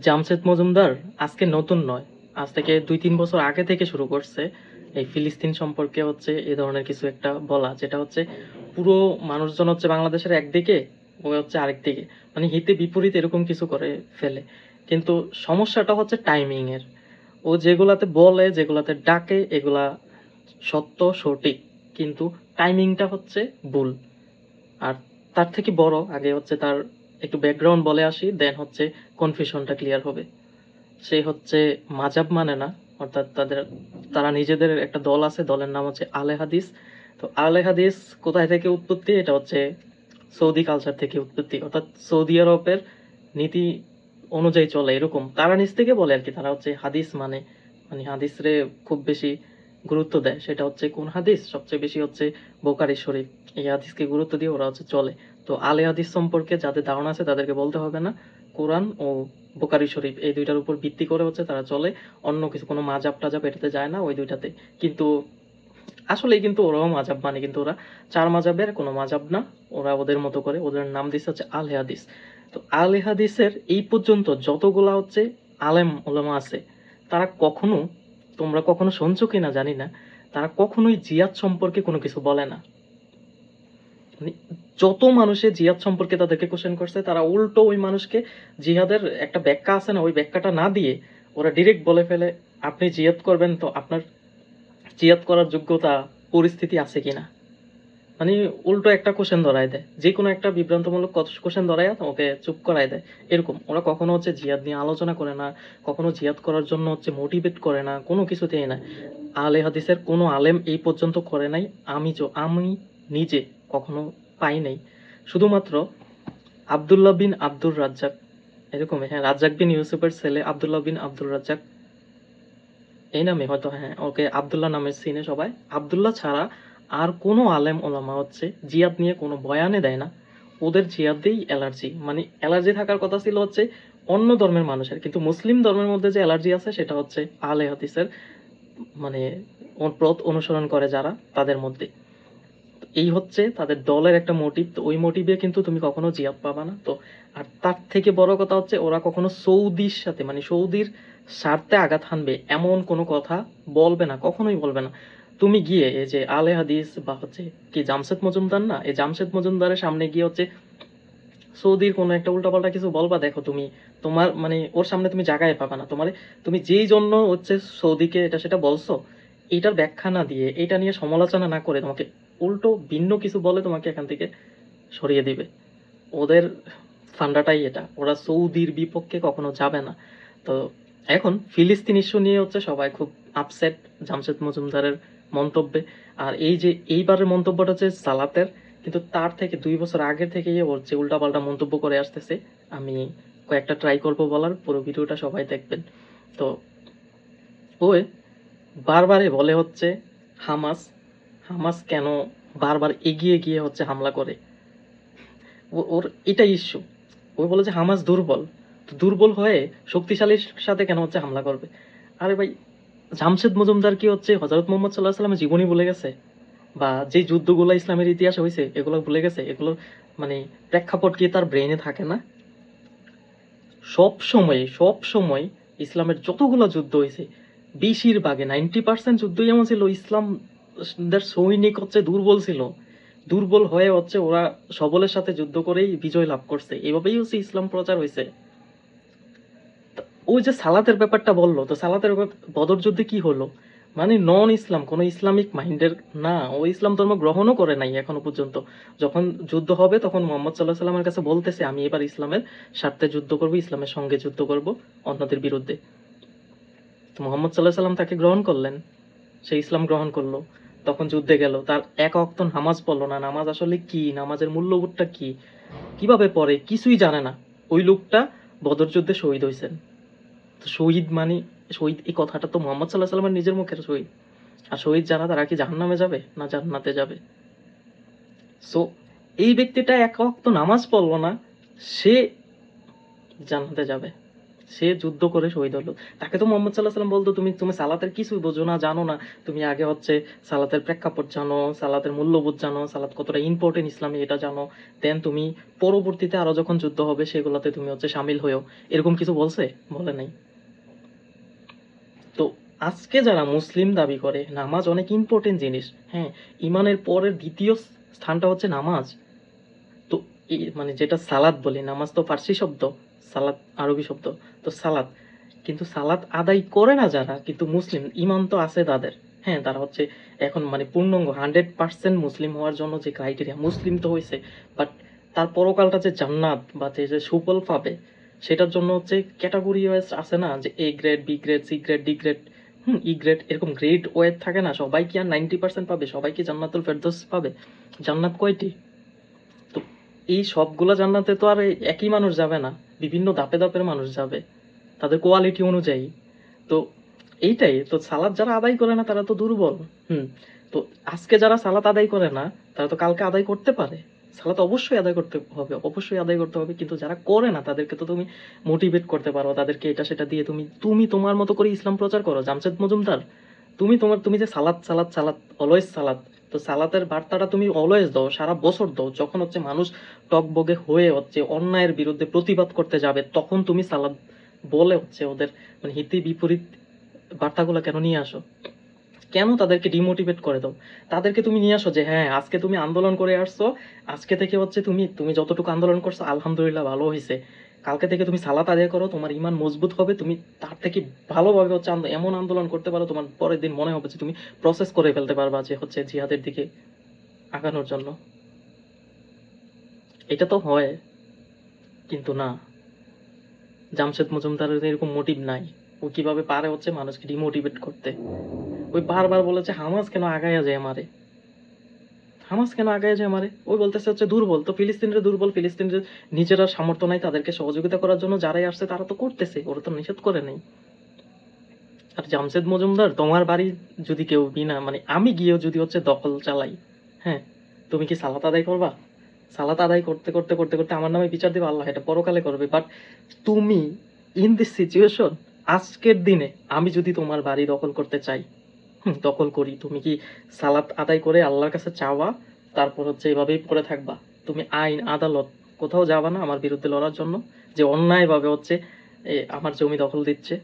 জামশেদ মজুমদার আজকে নতুন নয়। আজ থেকে দুই তিন বছর আগে থেকে শুরু করছে। এই ফিলিস্তিন সম্পর্কে হচ্ছে এ ধরনের কিছু একটা বলা, যেটা হচ্ছে পুরো মানুষজন হচ্ছে বাংলাদেশের একদিকে, ও হচ্ছে আরেক দিকে। মানে হিতে বিপরীত এরকম কিছু করে ফেলে। কিন্তু সমস্যাটা হচ্ছে টাইমিং এর। ও যেগুলাতে বলে, যেগুলাতে ডাকে, এগুলা সত্য, সঠিক, কিন্তু টাইমিংটা হচ্ছে ভুল। আর তার থেকে বড় আগে হচ্ছে তার ব্যাকগ্রাউন্ড বলে আসি দেন হচ্ছে কনফিউশনটা ক্লিয়ার হবে। সে হচ্ছে মাজাব মানে না, অর্থাৎ তাদের, তারা নিজেদের একটা দল আছে, দলের নাম হচ্ছে আলে হাদিস। তো আলে হাদিস কোথায় থেকে উৎপত্তি? এটা হচ্ছে সৌদি কালচার থেকে উৎপত্তি। অর্থাৎ সৌদি আরবের নীতি অনুযায়ী চলে এরকম। তারা নিজ থেকে বলে আর কি, তারা হচ্ছে হাদিস মানে মানে হাদিস রে খুব বেশি গুরুত্ব দেয়। সেটা হচ্ছে কোন হাদিস? সবচেয়ে বেশি হচ্ছে বোকারি শরীফ। এই হাদিসকে গুরুত্ব দিয়ে ওরা হচ্ছে চলে। তো আলে হাদিস সম্পর্কে যাদের ধারণা আছে তাদেরকে বলতে হবে না। কোরআন ও বোকারি শরীফ এই দুইটার উপর ভিত্তি করে হচ্ছে তারা চলে। অন্য কিছু কোনো মাজাব টাজাব এটাতে যায় না ওই দুইটাতে। কিন্তু আসলে কিন্তু ওরাও মাজাব মানে কিন্তু ওরা চার মাজাবের কোনো মাজাব না। ওরা ওদের মতো করে ওদের নাম দিচ্ছে হচ্ছে আল হাদিস। তো আল হাদিসের এই পর্যন্ত যতগুলা হচ্ছে আলেম ওলামা আছে, তারা কখনো তোমরা কখনো শুনছো কিনা জানি না। তারা কখনোই জিয়াদ সম্পর্কে কোনো কিছু বলে না। মানে যত মানুষে জিহাদ সম্পর্কে তাদেরকে কোশ্চেন করছে, তারা উল্টো ওই মানুষকে জিহাদের একটা ব্যাখ্যা আছে না, ওই ব্যাখ্যাটা না দিয়ে ওরা ডিরেক্ট বলে ফেলে, আপনি জিহাদ করবেন তো আপনার জিহাদ করার যোগ্যতা, পরিস্থিতি আছে কিনা? মানে উল্টো একটা কোশ্চেন ধরায় দেয়। যে কোনো একটা বিভ্রান্তমূলক কোশ্চেন ধরায় ওকে চুপ করায় দেয়। এরকম। ওরা কখনো হচ্ছে জিহাদ নিয়ে আলোচনা করে না, কখনো জিহাদ করার জন্য হচ্ছে মোটিভেট করে না, কোনো কিছুতেই না। আলে হাদিসের কোনো আলেম এই পর্যন্ত করে নাই। আমি আমি নিজে কখনো পাই নাই। শুধুমাত্র আব্দুল্লাহ বিন আব্দুর রাজ্জাক, এরকম হ্যাঁ রাজ্জাক বিন ইউসুফের ছেলে আবদুল্লাহ বিন আব্দুর রাজ্জাক। এই নামে হয়তো হ্যাঁ ওকে আবদুল্লাহ নামে চিনে সবাই। আব্দুল্লাহ ছাড়া আর কোনো আলেম ওলামা হচ্ছে জিয়াদ নিয়ে কোনো বয়ানে দেয় না। ওদের জিয়াদেই অ্যালার্জি। মানে অ্যালার্জি থাকার কথা ছিল হচ্ছে অন্য ধর্মের মানুষের। কিন্তু মুসলিম ধর্মের মধ্যে যে অ্যালার্জি আছে সেটা হচ্ছে আলে হাদিসের মানে পথ অনুসরণ করে যারা তাদের মধ্যে। এই হচ্ছে তাদের দলের একটা মোটিভ তো ওই মোটিভে কিন্তু তুমি কখনো জিয়াদ পাবা না। তো আর তার থেকে বড় কথা হচ্ছে ওরা কখনো সৌদির সাথে মানে সৌদির স্বার্থে আঘাত হানবে এমন কোনো কথা বলবে না, কখনোই বলবে না। তুমি গিয়ে এই যে আলে হাদিস বা হচ্ছে কি জামশেদ মজুমদার না, এই জামশেদ মজুমদারের সামনে গিয়ে হচ্ছে সৌদির কোনো একটা উল্টাপাল্টা কিছু বলবা, দেখো তুমি তোমার মানে ওর সামনে তুমি জায়গায় পাবা না। তোমার, তুমি যেই জন্য হচ্ছে সৌদিকে এটা সেটা বলছো, এটার ব্যাখ্যা না দিয়ে, এটা নিয়ে সমালোচনা না করে তোমাকে উল্টো ভিন্ন কিছু বলে তোমাকে এখান থেকে সরিয়ে দিবে। ওদের ফান্ডাটাই এটা। ওরা সৌদির বিপক্ষে কখনো যাবে না। তো এখন ফিলিস্তিন ইস্যু নিয়ে হচ্ছে সবাই খুব আপসেট জামশেদ মজুমদারের মন্তব্যে। আর এই যে এইবারের মন্তব্যটা হচ্ছে সালাতের, কিন্তু তার থেকে দুই বছর আগের থেকেই ওর যে উল্টাপাল্টা মন্তব্য করে আসতেছে, আমি কয়েকটা ট্রাই করব বলার, পুরো ভিডিওটা সবাই দেখবেন। তো ওই বারবারে বলে হচ্ছে হামাস হামাস কেন বারবার এগিয়ে গিয়ে হচ্ছে হামলা করে? ওর এটা ইস্যু ও বলে যে হামাস দুর্বল। তো দুর্বল হয়ে শক্তিশালীর সাথে কেন হচ্ছে হামলা করবে? আরে ভাই, জামশেদ মজুমদার কি হচ্ছে হজরত মোহাম্মদ সাল্লাহ সাল্লামের জীবনী ভুলে গেছে? বা যে যুদ্ধগুলো ইসলামের ইতিহাস হয়েছে এগুলো ভুলে গেছে? এগুলো মানে প্রেক্ষাপট কি তার ব্রেনে থাকে না? সব সময় সব সময় ইসলামের যতগুলো যুদ্ধ হয়েছে বেশিরভাগে নাইনটি পার্সেন্ট যুদ্ধই এমন ছিল, ইসলাম সৈনিক হচ্ছে দুর্বল ছিল। দুর্বল হয়ে হচ্ছে ওরা সবলের সাথে যুদ্ধ করেই বিজয় লাভ করছে। এভাবেই হচ্ছে ইসলাম প্রচার হয়েছে। ওই যে সালাতের ব্যাপারটা বলল, তো সালাতের বদর যুদ্ধে কি হলো? মানে নন ইসলাম কোনো ইসলামিক মাইন্ডের না। ও ইসলাম ধর্ম গ্রহণও করে নাই এখনও পর্যন্ত। যখন যুদ্ধ হবে তখন মোহাম্মদ সাল্লাহ সাল্লামের কাছে বলতেছে, আমি এবার ইসলামের স্বার্থে যুদ্ধ করব, ইসলামের সঙ্গে যুদ্ধ করব অন্যদের বিরুদ্ধে। তো মোহাম্মদ সাল্লাহ সাল্লাম তাকে গ্রহণ করলেন। সে ইসলাম গ্রহণ করল। তখন যুদ্ধে গেল। তার এক অক্ত নামাজ পড়ল না, নামাজ আসলে কি? নামাজের মূল্যবোধটা কি? কীভাবে পড়ে? কিছুই জানে না। ওই লোকটা বদর যুদ্ধে শহীদ হয়েছেন। তো শহীদ মানে শহীদ, এই কথাটা তো মোহাম্মদ সাল্লাহ সাল্লামের নিজের মুখের শহীদ। আর শহীদ যারা তারা কি জাহান্নামে যাবে না জান্নাতে যাবে? সো এই ব্যক্তিটা এক অক্ত নামাজ পড়ল না, সে জান্নাতে যাবে। সে যুদ্ধ করে শহীদ হলো। তাকে তো মোহাম্মদ সাল্লাহ সাল্লাম বলতো, তুমি তুমি সালাতের কিছুই বোঝো না, জানো না। তুমি আগে হচ্ছে সালাতের প্রেক্ষাপট জানো, সালাতের মূল্যবোধ জানো, সালাত কতটা ইম্পর্টেন্ট ইসলামে এটা জানো। দেন তুমি পরবর্তীতে আরও যখন যুদ্ধ হবে, সেগুলোতে তুমি হচ্ছে সামিল হয়েও। এরকম কিছু বলছে? বলে নাই। তো আজকে যারা মুসলিম দাবি করে, নামাজ অনেক ইম্পর্টেন্ট জিনিস। হ্যাঁ ইমানের পরের দ্বিতীয় স্থানটা হচ্ছে নামাজ। তো মানে যেটা সালাদ বলি, নামাজ তো ফার্সি শব্দ। সালাত আরবি শব্দ, তো সালাত। কিন্তু সালাত আদায় করে না যারা, কিন্তু মুসলিম ইমান তো আছে তাদের। হ্যাঁ তারা হচ্ছে এখন মানে পূর্ণাঙ্গ, হান্ড্রেড পার্সেন্ট মুসলিম হওয়ার জন্য যে ক্রাইটেরিয়া মুসলিম তো হয়েছে বাট তার পরকালটা যে জান্নাত বা যে যে সুফল পাবে, সেটার জন্য হচ্ছে ক্যাটাগরি ওয়াইজ আছে না, যে A grade B grade C grade D grade hmm E grade এরকম গ্রেড ওয়েদ থাকে না, সবাই কি আর নাইনটি পার্সেন্ট পাবে? সবাই কি জান্নাতুল ফেরদৌস পাবে? জান্নাত কয়টি? তো এই সবগুলা জান্নাতে তো আর একই মানুষ যাবে না। বিভিন্ন দাপে দাপের মানুষ যাবে, তাদের কোয়ালিটি অনুযায়ী। তো এইটাই, তো সালাদ যারা আদায় করে না, তারা তো দুর্বল। হুম, তো আজকে যারা সালাত আদায় করে না, তারা তো কালকে আদায় করতে পারে। সালাত অবশ্যই আদায় করতে হবে, অবশ্যই আদায় করতে হবে, কিন্তু যারা করে না, তাদেরকে তো তুমি মোটিভেট করতে পারো, তাদেরকে এটা সেটা দিয়ে তুমি তুমি তোমার মতো করে ইসলাম প্রচার করো। জামশেদ মজুমদার, তুমি তোমার, তুমি যে সালাত সালাত সালাত অলওয়েজ সালাত তো সালাতের বার্তাটা তুমি অলওয়েজ দাও, সারা বছর দাও। যখন হচ্ছে মানুষ টকবগে হয়ে হচ্ছে অন্যায়ের বিরুদ্ধে প্রতিবাদ করতে যাবে, তখন তুমি সালাদ বলে হচ্ছে ওদের মানে হিতে বিপরীত বার্তাগুলো কেন নিয়ে আসো? কেন তাদেরকে ডিমোটিভেট করে দাও? তাদেরকে তুমি নিয়ে আসো যে হ্যাঁ আজকে তুমি আন্দোলন করে আসছো, আজকে থেকে হচ্ছে তুমি তুমি যতটুকু আন্দোলন করছ, আলহামদুলিল্লাহ ভালো হয়েছে কালকে থেকে তুমি সালাত আদায় করো, তোমার ইমান মজবুত হবে, তুমি তার থেকে ভালোভাবে হচ্ছে এমন আন্দোলন করতে পারো, তোমার পরের দিন মনে হবে যে তুমি প্রসেস করে ফেলতে পারবা যে হচ্ছে জিহাদের দিকে আগানোর জন্য। এটা তো হয়, কিন্তু না। জামশেদ মজুমদারের এরকম মোটিভ নাই। ও কীভাবে পারে হচ্ছে মানুষকে ডিমোটিভেট করতে? ওই বারবার বলেছে, হামাস কেন আগায়া যায় আমারে? হামাস কেন আগায় যায় আমারে ওই বলতেছে হচ্ছে দুর্বল। তো ফিলিস্তিনরা দুর্বল। ফিলিস্তিনের নিজেরা সামর্থ্য নাই তাদেরকে সহযোগিতা করার জন্য যারাই আসছে তারা তো করতেছে। ওরা তো নিষেধ করে নেই। আর জামশেদ মজুমদার, তোমার বাড়ি যদি কেউ বিনা মানে আমি গিয়েও যদি হচ্ছে দখল চালাই হ্যাঁ তুমি কি সালাত আদায় করবা? সালাত আদায় করতে করতে করতে করতে আমার নামে বিচার দিবে? আল্লাহ এটা পরকালে করবে। বাট তুমি ইন দিস সিচুয়েশন আজকের দিনে আমি যদি তোমার বাড়ি দখল করতে চাই দখল করি। তুমি কি সালাত আদায় করে আল্লাহর কাছে চাওয়া? তারপর হচ্ছে এভাবেই পড়ে থাকবা। তুমি আইন, আদালত কোথাও যাবা না আমার বিরুদ্ধে লড়ার জন্য। যে অন্যায়ভাবে হচ্ছে আমার জমি দখল দিচ্ছে।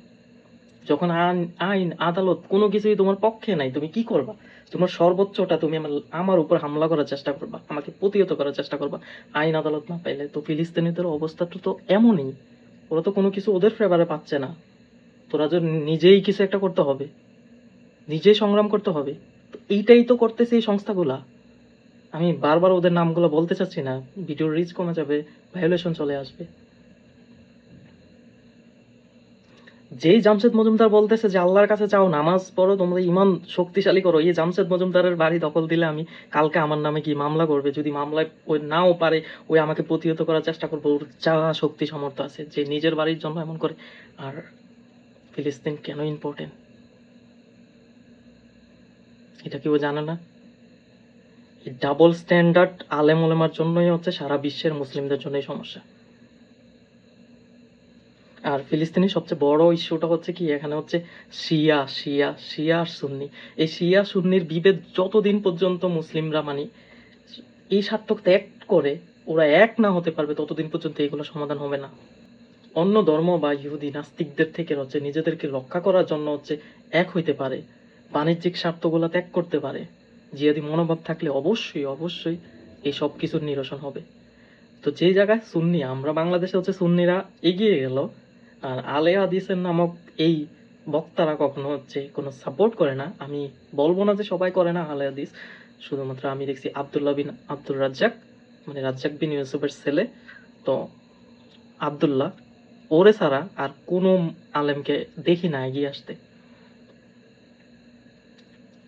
যখন আইন- আইন, আদালত কোনো কিছুই তোমার পক্ষে নাই, তুমি কি করবা? তোমার সর্বোচ্চটা তুমি আমার আমার উপর হামলা করার চেষ্টা করবা। আমাকে প্রতিহত করার চেষ্টা করবা। আইন, আদালত না পাইলে তো ফিলিস্তিনিদের অবস্থাটা তো এমনই। ওরা তো কোনো কিছু ওদের ফেভারে পাচ্ছে না। তোরা যে নিজেই কিছু একটা করতে হবে। নিজেই সংগ্রাম করতে হবে। তো এইটাই তো করতেছে এই সংস্থাগুলা। আমি বারবার ওদের নামগুলো বলতে চাচ্ছি না ভিডিওর রিচ কমে যাবে ভায়োলেশন চলে আসবে। যেই জামশেদ মজুমদার বলতেছে যে আল্লাহর কাছে চাও নামাজ পড়ো, তোমরা ইমান শক্তিশালী করো, এই জামশেদ মজুমদারের বাড়ি দখল দিলে আমি কালকে আমার নামে কি মামলা করবে? যদি মামলায় ওই নাও পারে, ওই আমাকে প্রতিহত করার চেষ্টা করব। ওর যা শক্তি সামর্থ্য আছে, যে নিজের বাড়ির জন্য এমন করে। আর ফিলিস্তিন কেন ইম্পর্টেন্ট এটা কি ও জানে না। ডাবল স্ট্যান্ডার্ড আলেম ওলেমার জন্যই হচ্ছে সারা বিশ্বের মুসলিমদের জন্য এই সমস্যা। আর ফিলিস্তিনের সবচেয়ে বড় ইস্যুটা হচ্ছে কি, এখানে হচ্ছে শিয়া শিয়া শিয়া আর সুন্নি। এই শিয়া, সুন্নির বিভেদ যতদিন পর্যন্ত মুসলিমরা মানে এই স্বার্থ ত্যাগ করে ওরা এক না হতে পারবে, ততদিন পর্যন্ত এগুলো সমাধান হবে না। অন্য ধর্ম বা ইহুদি নাস্তিকদের থেকে হচ্ছে নিজেদেরকে রক্ষা করার জন্য হচ্ছে এক হইতে পারে। বাণিজ্যিক স্বার্থগুলো ত্যাগ করতে পারে। জিহাদি মনোভাব থাকলে অবশ্যই অবশ্যই এই সব কিছুর নিরসন হবে। তো যে জায়গায় সুন্নি, আমরা বাংলাদেশে হচ্ছে সুন্নিরা এগিয়ে গেল, আর আলে হাদিসের নামক এই বক্তারা কখনো হচ্ছে কোনো সাপোর্ট করে না। আমি বলব না যে সবাই করে না আলে হাদিস। শুধুমাত্র আমি দেখছি আবদুল্লাহ বিন আব্দুল রাজ্জাক মানে রাজ্জাক বিন ইউসুফের ছেলে। তো আবদুল্লাহ, ওরে ছাড়া আর কোনো আলেমকে দেখি না এগিয়ে আসতে।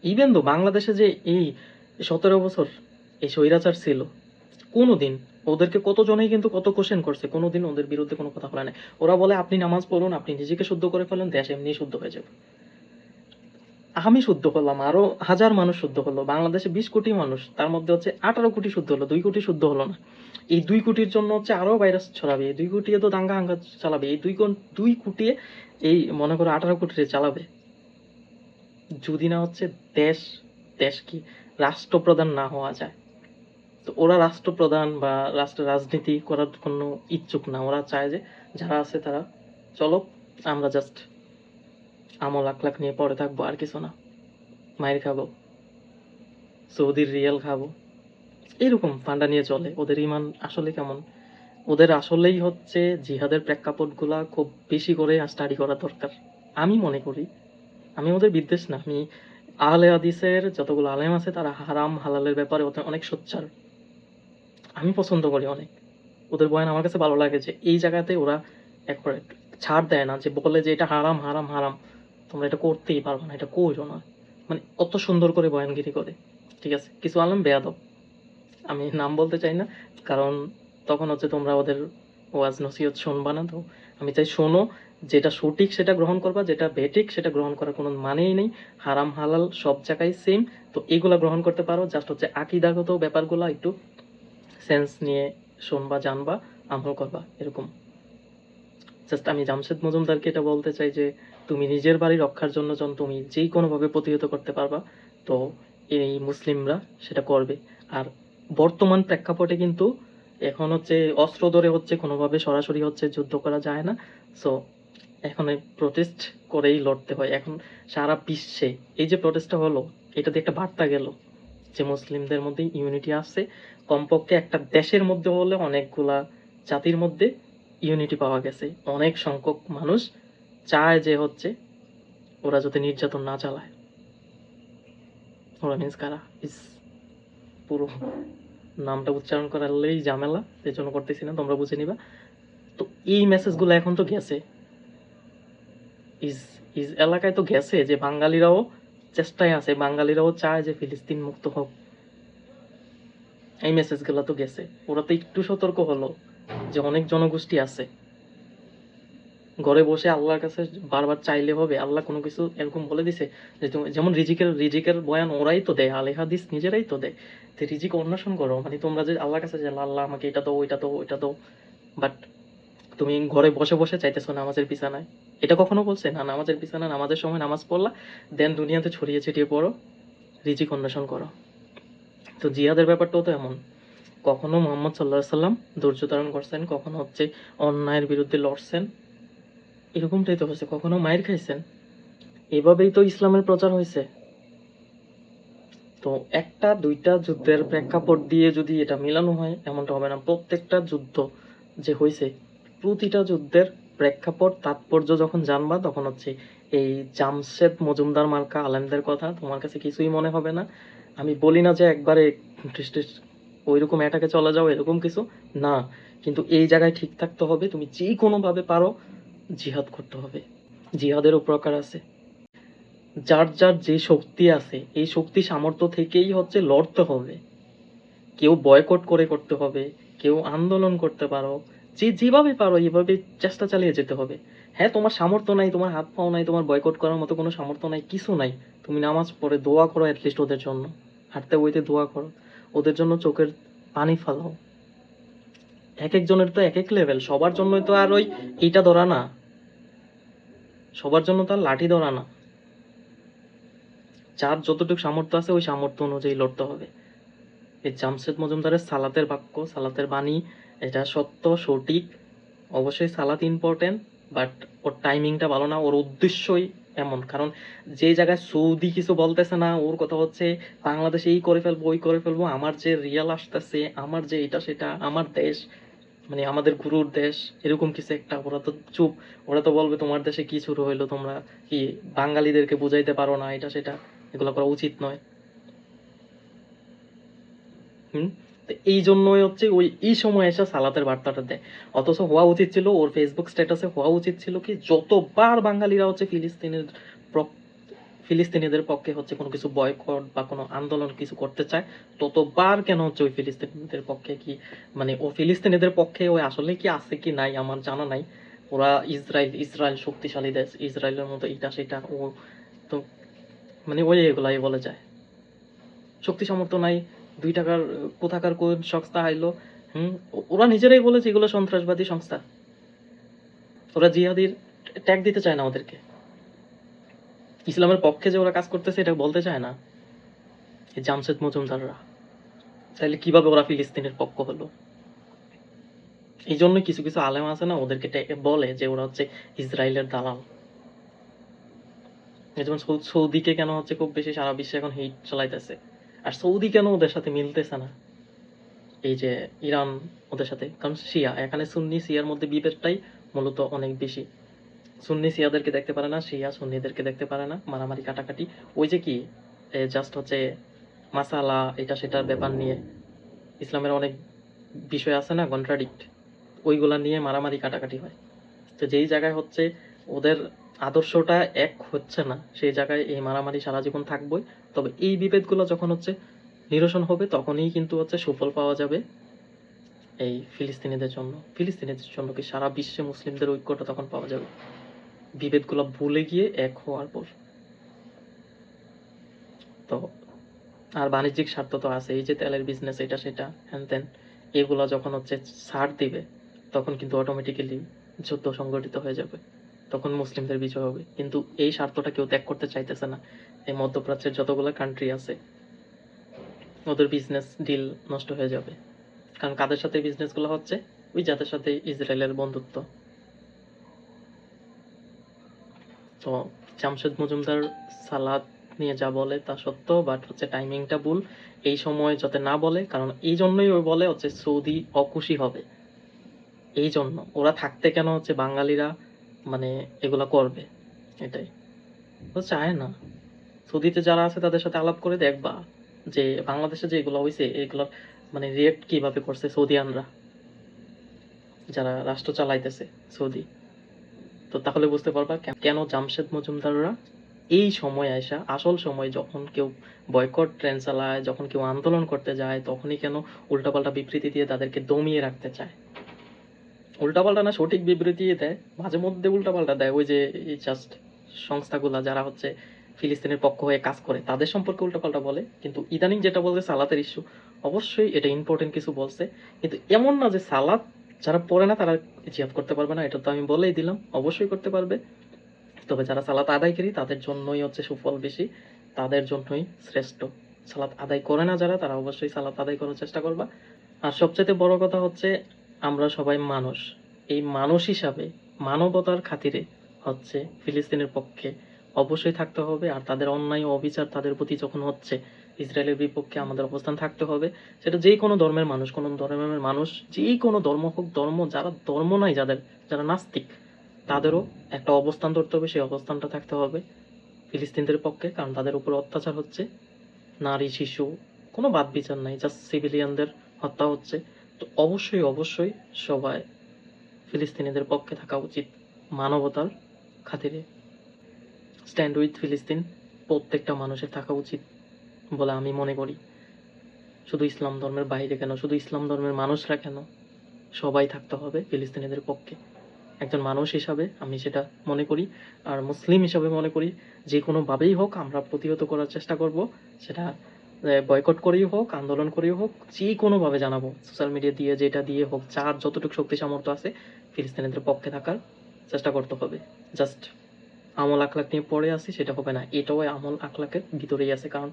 ইভেন তো বাংলাদেশে যে এই সতেরো বছর এই স্বৈরাচার ছিল, কোনোদিন ওদেরকে কতজনেই কিন্তু কত কোশ্চেন করছে, কোনোদিন ওদের বিরুদ্ধে কোনো কথা বলে নাই। ওরা বলে, আপনি নামাজ পড়ুন, আপনি নিজেকে শুদ্ধ করে ফেলেন, দেশ এমনি শুদ্ধ হয়ে যাবে। আমি শুদ্ধ করলাম, আরও হাজার মানুষ শুদ্ধ হলো বাংলাদেশে বিশ কোটি মানুষ, তার মধ্যে হচ্ছে আঠারো কোটি শুদ্ধ হলো, দুই কোটি শুদ্ধ হলো না। এই দুই কোটির জন্য হচ্ছে আরও ভাইরাস ছড়াবে, এই দুই কোটিয়ে তো দাঙ্গা হাঙ্গা চালাবে, এই দুই কোন- দুই কোটিয়ে এই মনে করো আঠারো কোটিতে চালাবে। যদি না হচ্ছে দেশ দেশ কি রাষ্ট্রপ্রধান না হওয়া যায়? তো ওরা রাষ্ট্রপ্রধান বা রাষ্ট্র রাজনীতি করার কোনো ইচ্ছুক না। ওরা চায় যে যারা আছে তারা, চলো আমরা জাস্ট আমল লাখ লাখ নিয়ে পড়ে থাকব, আর কিছু না। মায়ের খাব, সৌদির রিয়েল খাব। এরকম ফান্ডা নিয়ে চলে। ওদের ইমান আসলে কেমন? ওদের আসলেই হচ্ছে জিহাদের প্রেক্ষাপটগুলা খুব বেশি করে স্টাডি করা দরকার। আমি মনে করি আমি ওদের বিদ্বেষ না, আমি আহলে হাদিসের যতগুলো আলেম আছে তারা হারাম, হালালের ব্যাপারে ওদের অনেক সোচ্চার। আমি পছন্দ করি অনেক। ওদের বয়ান আমার কাছে ভালো লাগে যে এই জায়গাতে ওরা একবারে ছাড় দেয় না, যে বলে যে এটা হারাম হারাম হারাম। তোমরা এটা করতেই পারবে না, এটা করো না। মানে অত সুন্দর করে বয়ানগিরি করে, ঠিক আছে? কিছু আলম বেয়াদব। আমি নাম বলতে চাই না, কারণ তখন হচ্ছে তোমরা ওদের ওয়াজ নসিহত শুনবা না, তো আমি চাই শোনো যেটা সঠিক সেটা গ্রহণ করবা, যেটা বেঠিক সেটা গ্রহণ করার কোনো মানেই নেই। হারাম, হালাল সব জায়গায় সেম তো এগুলা গ্রহণ করতে পারো। জাস্ট হচ্ছে আকিদাগত ব্যাপারগুলো একটু সেন্স নিয়ে শুনবা, জানবা, আমল করবা, এরকম। জাস্ট আমি জামশেদ মজুমদারকে এটা বলতে চাই যে, তুমি নিজের বাড়ি রক্ষার জন্য যখন তুমি যেই কোনোভাবে প্রতিহত করতে পারবা, তো এই মুসলিমরা সেটা করবে। আর বর্তমান প্রেক্ষাপটে কিন্তু এখন হচ্ছে অস্ত্র ধরে হচ্ছে কোনোভাবে সরাসরি হচ্ছে যুদ্ধ করা যায় না। সো এখন প্রটেস্ট করেই লড়তে হয়। এখন সারা বিশ্বে এই যে প্রটেস্টটা হলো এটাতে একটা বার্তা গেল যে মুসলিমদের মধ্যে ইউনিটি আসছে কমপক্ষে একটা দেশের মধ্যে হলে অনেকগুলা জাতির মধ্যে ইউনিটি পাওয়া গেছে। অনেক সংখ্যক মানুষ চায় যে হচ্ছে ওরা যাতে নির্যাতন না চালায়। ওরা মিন্স কারা? ইস, পুরো নামটা উচ্চারণ করালেই ঝামেলা এই জন্য করতেছি না, তোমরা বুঝে নিবা। তো এই মেসেজগুলো এখন তো গেছে। ইস ইস এলাকায় তো গেছে যে বাঙালিরাও চেষ্টায় আছে, বাঙালিরাও চায় যে ফিলিস্তিন মুক্ত হোক। এই মেসেজগুলো তো গেছে। ওরা তো একটু সতর্ক হলো যে অনেক জনগোষ্ঠী আছে। ঘরে বসে আল্লাহর কাছে বারবার চাইলে হবে, আল্লাহ কোনো কিছু এরকম বলে দিছে যে যেমন রিজিকের রিজিকের বয়ান ওরাই তো দেয়, আলে হাদিস নিজেরাই তো দেয়। তো রিজিক অন্বেষণ করো মানে তোমরা যে আল্লাহর কাছে যে আল্লাহ, আমাকে এটা দাও, ওইটা দাও ওইটা দাও। বাট তুমি ঘরে বসে বসে চাইতেছো নামাজের বিছানায়। এটা কখনো বলছে? না, নামাজের বিছানা, নামাজের সময় নামাজ পড়লা দেন দুনিয়াতে ছড়িয়ে ছিটিয়ে পড়ো, রিজিক অন্বেষণ করো। তো জিহাদের ব্যাপারটাও তো এমন। কখনো মোহাম্মদ সাল্লাহ সাল্লাম ধৈর্য ধারণ করছেন, কখনো হচ্ছে অন্যায়ের বিরুদ্ধে লড়ছেন, এরকমটাই তো হয়েছে। কখনো মায়ের খাইছেন? এভাবেই তো ইসলামের প্রচার হয়েছে। তো একটা, দুইটা যুদ্ধের প্রেক্ষাপট দিয়ে যদি এটা মিলানো হয়, এমনটা হবে না। প্রত্যেকটা যুদ্ধ যে হয়েছে, প্রতিটা যুদ্ধের প্রেক্ষাপট, তাৎপর্য যখন জানবা, তখন হচ্ছে এই জামশেদ মজুমদার মার্কা আলেমদের কথা তোমার কাছে কিছুই মনে হবে না। আমি বলি না যে একবারে ওইরকম এটাকে চলে যাও, এরকম কিছু না। কিন্তু এই জায়গায় ঠিক থাকতে হবে, তুমি যে কোনোভাবে পারো, জিহাদ করতে হবে। জিহাদেরও প্রকার আছে। যার যার যে শক্তি আছে, এই শক্তি সামর্থ্য থেকেই হচ্ছে লড়তে হবে। কেউ বয়কট করে করতে হবে, কেউ আন্দোলন করতে পারো যে যেভাবে পারো, এভাবে চেষ্টা চালিয়ে যেতে হবে। হ্যাঁ তোমার সামর্থ্য নাই, তোমার হাত পাও নাই, তোমার বয়কট করার মতো কোনো সামর্থ্য নাই, কিছু নাই। তুমি নামাজ পড়ে দোয়া করো অ্যাটলিস্ট ওদের জন্য। হাঁটতে বইতে দোয়া করো। ওদের জন্য চোখের পানি ফালাও। এক একজনের তো এক এক লেভেল সবার জন্যই তো আর ওই এইটা ধরা না। সবার জন্য তো আর লাঠি ধরা না। যার যতটুকু সামর্থ্য আছে, ওই সামর্থ্য অনুযায়ী লড়তে হবে। এই জামশেদ মজুমদারের সালাতের বাক্য, সালাতের বাণী এটা সত্য, সঠিক। অবশ্যই সালাত ইম্পর্টেন্ট বাট ওর টাইমিংটা ভালো না, ওর উদ্দেশ্যই এমন। কারণ যে জায়গায় সৌদি কিছু বলতেছে না, ওর কথা হচ্ছে, বাংলাদেশে এই করে ফেলব, ওই করে ফেলব, আমার যে রিয়াল আসতেছে, আমার যে এটা সেটা, আমার দেশ মানে আমাদের গুরুর দেশ, এরকম কিছু একটা। ওরা তো চুপ, ওরা তো বলবে, তোমার দেশে কি শুরু হইল? তোমরা কি বাঙালিদেরকে বুঝাইতে পারো না, এটা সেটা? এগুলো করা উচিত নয়। হুম? তো এই জন্যই হচ্ছে ওই, এই সময় এসে সালাতের বার্তাটা দেয়। অথচ হওয়া উচিত ছিল, ওর ফেসবুক স্ট্যাটাসে হওয়া উচিত ছিল কি, যতবার বাঙালিরা হচ্ছে ফিলিস্তিনের ফিলিস্তিনিদের পক্ষে হচ্ছে কোনো কিছু বয়কট বা কোনো আন্দোলন কিছু করতে চায়, ততবার কেন হচ্ছে ওই ফিলিস্তিনিদের পক্ষে কি মানে ও ফিলিস্তিনিদের পক্ষে ওই আসলে কি আছে কি নাই, আমার জানা নাই। ওরা ইসরায়েল ইসরায়েল শক্তিশালী দেশ ইসরায়েলের মতো এটা সেটা, ও তো মানে ওই এগুলাই বলে যায়। শক্তি সামর্থ্য নাই দুই টাকার, কোথাকার কোন সংস্থা আইলো, হুম? ওরা নিজেরাই বলেছে এগুলো সন্ত্রাসবাদী সংস্থা। ওরা জিহাদির ট্যাগ দিতে চায় না ওদেরকে। ইসলামের পক্ষে যে ওরা কাজ করতেছে এটা বলতে চায় না। জামশেদ মজুমদাররা। তাহলে কীভাবে ওরা ফিলিস্তিনের পক্ষ হলো? এই জন্য কিছু কিছু আলেম আছে না, ওদেরকে বলে যে ওরা হচ্ছে ইসরায়েলের দালাল। যেমন সৌদিকে কেন হচ্ছে খুব বেশি সারা বিশ্বে এখন হিট চালাইতেছে। আর সৌদি কেন ওদের সাথে মিলতেছে না? এই যে ইরান ওদের সাথে, কারণ শিয়া, এখানে সুন্নি শিয়ার মধ্যে বিভেদটাই মূলত অনেক বেশি। সুন্নি শিয়াদেরকে দেখতে পারে না, শিয়া সুন্নিদেরকে দেখতে পারে না, মারামারি কাটাকাটি। ওই যে কি জাস্ট হচ্ছে মাসালা, এটা সেটার ব্যাপার নিয়ে ইসলামের অনেক বিষয় আছে না কন্ট্রাডিক্ট ওইগুলা নিয়ে মারামারি কাটাকাটি হয়। তো যেই জায়গায় হচ্ছে ওদের আদর্শটা এক হচ্ছে না, সেই জায়গায় এই মারামারি সারা জীবন থাকবই। তবে এই বিভেদগুলো যখন হচ্ছে নিরসন হবে, তখনই কিন্তু হচ্ছে সুফল পাওয়া যাবে এই ফিলিস্তিনিদের জন্য। ফিলিস্তিনিদের জন্য কি সারা বিশ্বে মুসলিমদের ঐক্যটা তখন পাওয়া যাবে? বিভেদগুলো ভুলে গিয়ে এক হওয়ার পর। তো আর বাণিজ্যিক স্বার্থ তো আছে, এই যে তেলের বিজনেস এটা সেটা হ্যান ত্যান এগুলো যখন হচ্ছে ছাড় দিবে, তখন কিন্তু অটোমেটিক্যালি যুদ্ধ সংগঠিত হয়ে যাবে। তখন মুসলিমদের বিজয় হবে। কিন্তু এই স্বার্থটা কেউ ত্যাগ করতে চাইতেছে না। এই মধ্যপ্রাচ্যের যতগুলো কান্ট্রি আছে, ওদের বিজনেস ডিল নষ্ট হয়ে যাবে। কারণ কাদের সাথে বিজনেসগুলো হচ্ছে? ওই যাদের সাথে ইসরায়েলের বন্ধুত্ব। তো জামশেদ মজুমদার সালাদ নিয়ে যা বলে তা সত্য বাট হচ্ছে টাইমিংটা ভুল। এই সময় যাতে না বলে, কারণ এই জন্যই ওই বলে হচ্ছে সৌদি অখুশি হবে। এই জন্য ওরা থাকতে কেন হচ্ছে বাঙালিরা মানে এগুলা করবে, এটাই। ও চায় না। সৌদিতে যারা আছে তাদের সাথে আলাপ করে দেখবা যে বাংলাদেশে যে এগুলো হয়েছে এগুলোর মানে রিয়েক্ট কীভাবে করছে সৌদিয়ানরা, যারা রাষ্ট্র চালাইতেছে সৌদি। তো তাহলে বুঝতে পারবা কেন জামশেদ মজুমদাররা এই সময় আসা আসল সময় যখন কেউ বয়কট ট্রেন চালায়, যখন কেউ আন্দোলন করতে যায়, তখনই কেন উল্টাপাল্টা বিবৃতি দিয়ে তাদেরকে দমিয়ে রাখতে চায়। উল্টাপাল্টা না সঠিক বিবৃতি দেয়? মাঝে মধ্যে উল্টাপাল্টা দেয়, ওই যে জাস্ট সংস্থাগুলা যারা হচ্ছে ফিলিস্তিনের পক্ষ হয়ে কাজ করে, তাদের সম্পর্কে উল্টাপাল্টা বলে। কিন্তু ইদানিং যেটা বলছে সালাতের ইস্যু অবশ্যই এটা ইম্পর্টেন্ট কিছু বলছে। কিন্তু এমন না যে সালাত যারা পড়ে না, তারা জিহাদ করতে পারবে না, এটা তো আমি বলেই দিলাম, অবশ্যই করতে পারবে। তবে যারা সালাত আদায়কারী তাদের জন্যই হচ্ছে সুফল বেশি, তাদের জন্যই শ্রেষ্ঠ। সালাত আদায় করে না যারা, তারা অবশ্যই সালাত আদায় করার চেষ্টা করবা। আর সবচেয়ে বড় কথা হচ্ছে আমরা সবাই মানুষ। এই মানুষ হিসাবে মানবতার খাতিরে হচ্ছে ফিলিস্তিনের পক্ষে অবশ্যই থাকতে হবে আর তাদের অন্যায় অবিচার তাদের প্রতি যখন হচ্ছে ইসরায়েলের বিপক্ষে আমাদের অবস্থান থাকতে হবে, সেটা যে কোনো ধর্মের মানুষ, কোনো ধর্মের মানুষ, যেই কোনো ধর্ম হোক, ধর্ম যারা, ধর্ম নাই যাদের, যারা নাস্তিক, তাদেরও একটা অবস্থান ধরতে হবে, সেই অবস্থানটা থাকতে হবে ফিলিস্তিনদের পক্ষে, কারণ তাদের উপর অত্যাচার হচ্ছে। নারী, শিশু, কোনো বাদ বিচার নাই জাস্ট সিভিলিয়ানদের হত্যা হচ্ছে। তো অবশ্যই অবশ্যই সবাই ফিলিস্তিনিদের পক্ষে থাকা উচিত মানবতার খাতিরে। স্ট্যান্ড উইথ ফিলিস্তিন, প্রত্যেকটা মানুষের থাকা উচিত বলে আমি মনে করি। শুধু ইসলাম ধর্মের বাইরে কেন, শুধু ইসলাম ধর্মের মানুষরা কেন সবাই থাকতে হবে ফিলিস্তিনিদের পক্ষে? একজন মানুষ হিসাবে আমি সেটা মনে করি, আর মুসলিম হিসাবে মনে করি যে কোনোভাবেই হোক আমরা প্রতিহত করার চেষ্টা করব, সেটা বয়কট করেই হোক, আন্দোলন করেই হোক, যে কোনোভাবে জানাব। সোশ্যাল মিডিয়া দিয়ে, যেটা দিয়ে হোক, যার যতটুকু শক্তি সামর্থ্য আছে, ফিলিস্তিনিদের পক্ষে থাকার চেষ্টা করতে হবে। জাস্ট আমল আখলাক নিয়ে পড়ে আসি সেটা হবে না। এটাও আমল আখলাকের ভিতরেই আছে, কারণ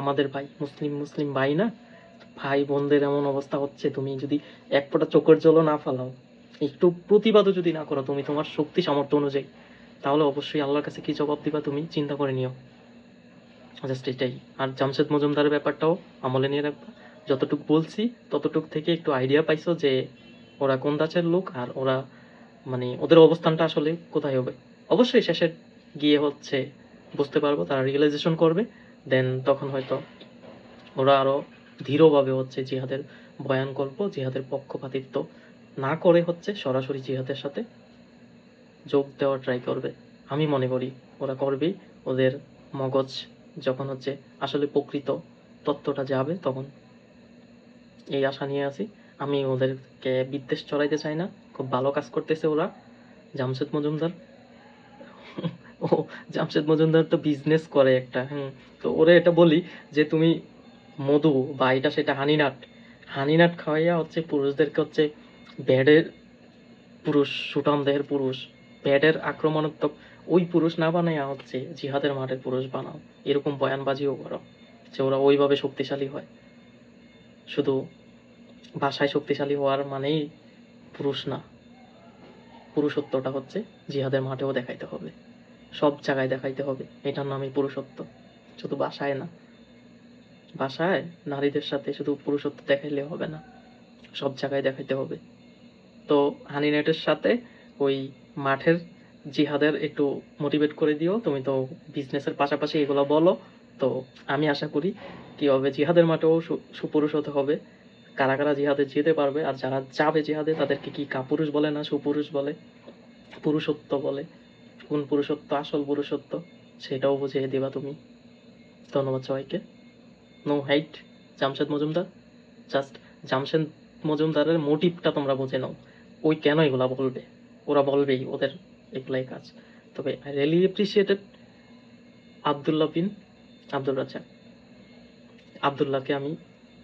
আমাদের ভাই, মুসলিম মুসলিম ভাই না? ভাই, বোনদের এমন অবস্থা হচ্ছে, তুমি যদি এক ফোঁটা চোখের জলও না ফালাও, একটু প্রতিবাদও যদি না করো, তুমি তোমার শক্তি সামর্থ্য অনুযায়ী, তাহলে অবশ্যই আল্লাহর কাছে কি জবাব দিবা, তুমি চিন্তা করে নিও। জাস্ট এটাই। আর জামশেদ মজুমদারের ব্যাপারটাও আমলে নিয়ে রাখবা। যতটুক বলছি, ততটুক থেকে একটু আইডিয়া পাইছো যে ওরা কোন দাচের লোক আর ওরা মানে ওদের অবস্থানটা আসলে কোথায় হবে। অবশ্যই শেষে গিয়ে হচ্ছে বুঝতে পারব, তারা রিয়েলাইজেশন করবে। দেন তখন হয়তো ওরা আরও ধীরভাবে হচ্ছে জিহাদের বয়ান করব, জিহাদের পক্ষপাতিত্ব না করে হচ্ছে সরাসরি জিহাদের সাথে যোগ দেওয়ার ট্রাই করবে। আমি মনে করি ওরা করবেই। ওদের মগজ যখন হচ্ছে আসলে প্রকৃত তত্ত্বটা যাবে তখন এই আশা নিয়ে আসি আমি ওদেরকে বিদ্বেষ চড়াইতে চাই না। খুব ভালো কাজ করতেছে ওরা। জামশেদ মজুমদার। ও, জামশেদ মজুমদার তো বিজনেস করে একটা, হুম। তো ওরে এটা বলি যে তুমি মধু বা এটা সেটা হানি নাট হানিনাট খাওয়াইয়া হচ্ছে পুরুষদেরকে হচ্ছে ব্যাডের পুরুষ সুটাম দেহের পুরুষ, ব্যাডের আক্রমণাত্মক ওই পুরুষ না বানাইয়া হচ্ছে জিহাদের মাঠের পুরুষ বানাও। এরকম বয়ানবাজিও করো, যে ওরা ওইভাবে শক্তিশালী হয়। শুধু ভাষায় শক্তিশালী হওয়ার মানেই পুরুষ না। পুরুষত্বটা হচ্ছে জিহাদের মাঠেও দেখাইতে হবে। সব জায়গায় দেখাইতে হবে। এটার নামই পুরুষত্ব। শুধু বাসায় না। বাসায় নারীদের সাথে শুধু পুরুষত্ব দেখাইলে হবে না। সব জায়গায় দেখাইতে হবে। তো হানিনেটের সাথে ওই মাঠের জিহাদের একটু মোটিভেট করে দিও। তুমি তো বিজনেসের পাশাপাশি এগুলো বলো। তো আমি আশা করি কি হবে, জিহাদের মাঠেও সুপুরুষ হতে হবে। কারা কারা জিহাদে যেতে পারবে আর যারা যাবে জিহাদে, তাদেরকে কি কাপুরুষ বলে না সুপুরুষ বলে? পুরুষত্ব বলে। কোন পুরুষত্ব? আসল পুরুষত্ব? সেটাও বুঝিয়ে দিবা তুমি। ধন্যবাদ সবাইকে। নো হাইট জামশেদ মজুমদার। জাস্ট জামশেদ মজুমদারের মোটিভটা তোমরা বুঝে নাও। ওই কেন এগুলা বলবে? ওরা বলবেই, ওদের এগুলাই কাজ। তবে I really appreciated Abdullah bin Abdul Razzak. আবদুল্লাহকে আমি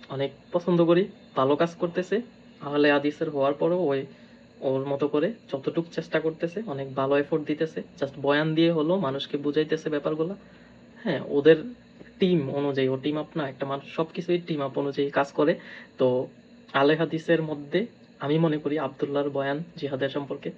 অনেক পছন্দ করি, ভালো কাজ করতেছে। আহলে আদিসের হওয়ার পরেও ওই ওর মতো করে যতটুক চেষ্টা করতেছে, অনেক ভালো এফোর্ট দিতেছে। জাস্ট বয়ান দিয়ে হলো মানুষকে বুঝাইতেছে ব্যাপারগুলো। হ্যাঁ ওদের টিম অনুযায়ী ও টিম আপ না, একটা মানুষ সব কিছুই টিম আপ অনুযায়ী কাজ করে। তো আলে হাদিসের মধ্যে আমি মনে করি আবদুল্লাহর বয়ান জিহাদের সম্পর্কে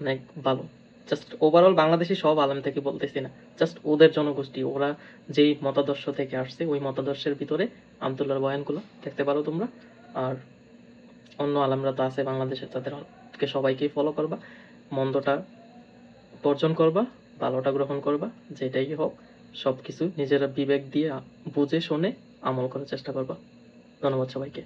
অনেক ভালো। জাস্ট ওভারঅল বাংলাদেশি সব আলেম থেকে বলতেছি না। জাস্ট ওদের জনগোষ্ঠী, ওরা যেই মতাদর্শ থেকে আসছে, ওই মতাদর্শের ভিতরে আবদুল্লাহর বয়ানগুলো দেখতে পারো তোমরা। আর অন্য আলেমরা তো আছে বাংলাদেশে তাদেরকে সবাইকেই ফলো করবা, মন্দটা বর্জন করবা, ভালোটা গ্রহণ করবা, যেটাই হোক সব কিছু নিজেরা বিবেক দিয়ে বুঝে, শুনে আমল করার চেষ্টা করবা। ধন্যবাদ সবাইকে।